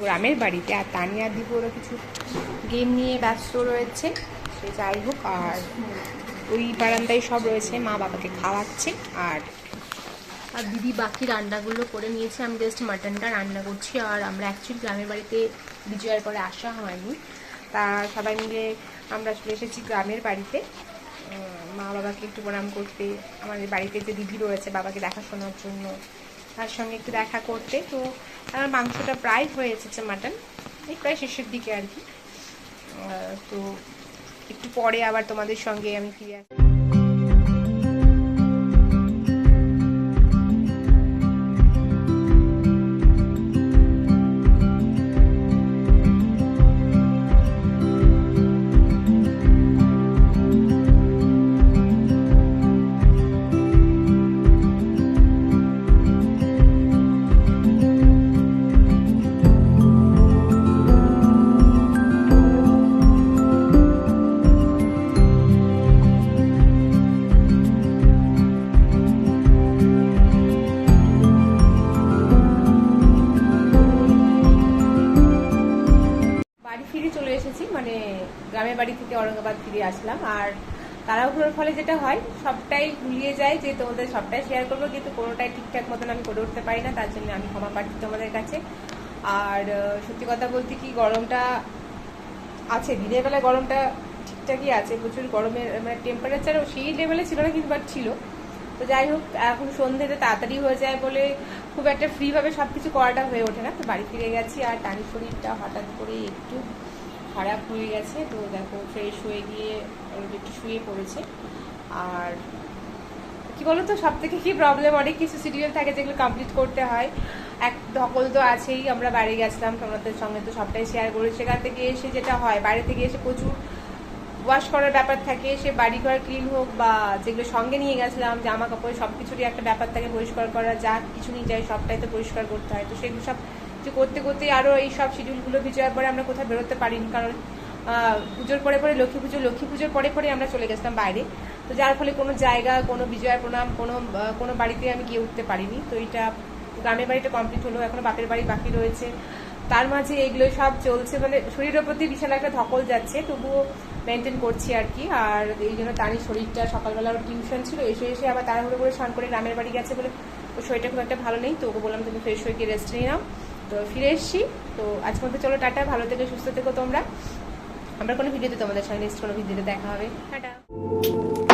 গ্রামের বাড়িতে আর তানিয়া দিব ওরা কিছু গেম নিয়ে ব্যস্ত রয়েছে। সে যাই হোক, আর ওই বারান্দায় সব রয়েছে, মা বাবাকে খাওয়াচ্ছে, আর আর দিদি বাকি রান্নাগুলো করে নিয়েছে। আমি জাস্ট মাটনটা রান্না করছি, আর আমরা অ্যাকচুয়ালি গ্রামের বাড়িতে বিজয়ের পরে আসা হয়নি। তা সবাই মিলে আমরা চলে এসেছি গ্রামের বাড়িতে। মা বাবাকে একটু প্রণাম করতে, আমাদের বাড়িতে যে দিদি রয়েছে বাবাকে দেখাশোনার জন্য, তার সঙ্গে একটু দেখা করতে। তো আমার মাংসটা প্রায় হয়ে এসেছে মাটন এই প্রায় শেষের দিকে আর কি। তো একটু পরে আবার তোমাদের সঙ্গে আমি ফিরে আসি। ফিরে চলে এসেছি মানে গ্রামের বাড়ি থেকে ঔরঙ্গাবাদ ফিরে আসলাম। আর তাড়াহুড়োর ফলে যেটা হয়, সবটাই ভুলিয়ে যায় যে তোমাদের সবটাই শেয়ার করব, কিন্তু কোনোটাই ঠিকঠাক মতন আমি করে উঠতে পারি না, তার জন্য আমি ক্ষমা প্রার্থী তোমাদের কাছে। আর সত্যি কথা বলতে কি, গরমটা আছে, দিনের বেলা গরমটা ঠিকঠাকই আছে, প্রচুর গরমের মানে টেম্পারেচারও সেই লেভেলে ছিল না, কিন্তু বাট ছিল। তো যাই হোক, এখন সন্ধ্যেতে তাড়াতাড়ি হয়ে যায় বলে খুব একটা ফ্রিভাবে সব কিছু করাটা হয়ে ওঠে না। তো বাড়ি ফিরে গেছি আর টানি শরীরটা হঠাৎ করে একটু খারাপ হয়ে গেছে। তো দেখো ফ্রেশ হয়ে গিয়ে একটু শুয়ে পড়েছে। আর কি বলতো সব থেকে কি প্রবলেম অনেক কিছু সিরিয়াল থাকে যেগুলো কমপ্লিট করতে হয়। এক ধকল তো আছেই, আমরা বাইরে গেছিলাম তোমাদের সঙ্গে তো সবটাই শেয়ার করি সেখান থেকে এসে যেটা হয় বাইরে থেকে এসে প্রচুর ওয়াশ করার ব্যাপার থাকে, সে বাড়ি ঘর ক্লিন হোক বা যেগুলো সঙ্গে নিয়ে গেছিলাম, জামা কাপড় সব কিছুরই একটা ব্যাপার থাকে, পরিষ্কার করা, যা কিছু নিয়ে যায় সবটাই তো পরিষ্কার করতে হয়। তো সেগুলো সব কিছু করতে করতে আরও এই সব শিডিউলগুলো বিজয়ের পরে আমরা কোথাও বেরোতে পারিনি, কারণ পুজোর পরে পরে লক্ষ্মী পুজো, লক্ষ্মী পুজোর পরে পরে আমরা চলে গেছিলাম বাইরে। তো যার ফলে কোনো জায়গা, কোনো বিজয় প্রণাম, কোনো কোনো বাড়িতে আমি গিয়ে উঠতে পারিনি। তো এটা গ্রামের বাড়িটা কমপ্লিট হলো, এখনও বাপের বাড়ি বাকি রয়েছে। তার মাঝে এগুলো সব চলছে মানে শরীরের প্রতি বিশাল একটা ধকল যাচ্ছে, তবুও মেনটেন করছি আর কি। আর এই জন্য তারই শরীরটা সকালবেলা টিউশন ছিল, এসে এসে আবার তাড়াহুড়ো করে স্নান করে গ্রামের বাড়ি গেছে বলে শরীরটা খুব একটা ভালো নেই, তো ওকে বললাম তুমি ফ্রেশ হয়ে গিয়ে রেস্ট নিয়ে নাও। তো ফিরে এসেছি, তো আজকে মধ্যে চলো টাটা, ভালো থেকে, সুস্থ থেকো তোমরা। আমরা কোনো ভিডিওতে তোমাদের সঙ্গে নেক্সট কোনো ভিডিওতে দেখা হবে। টাটা।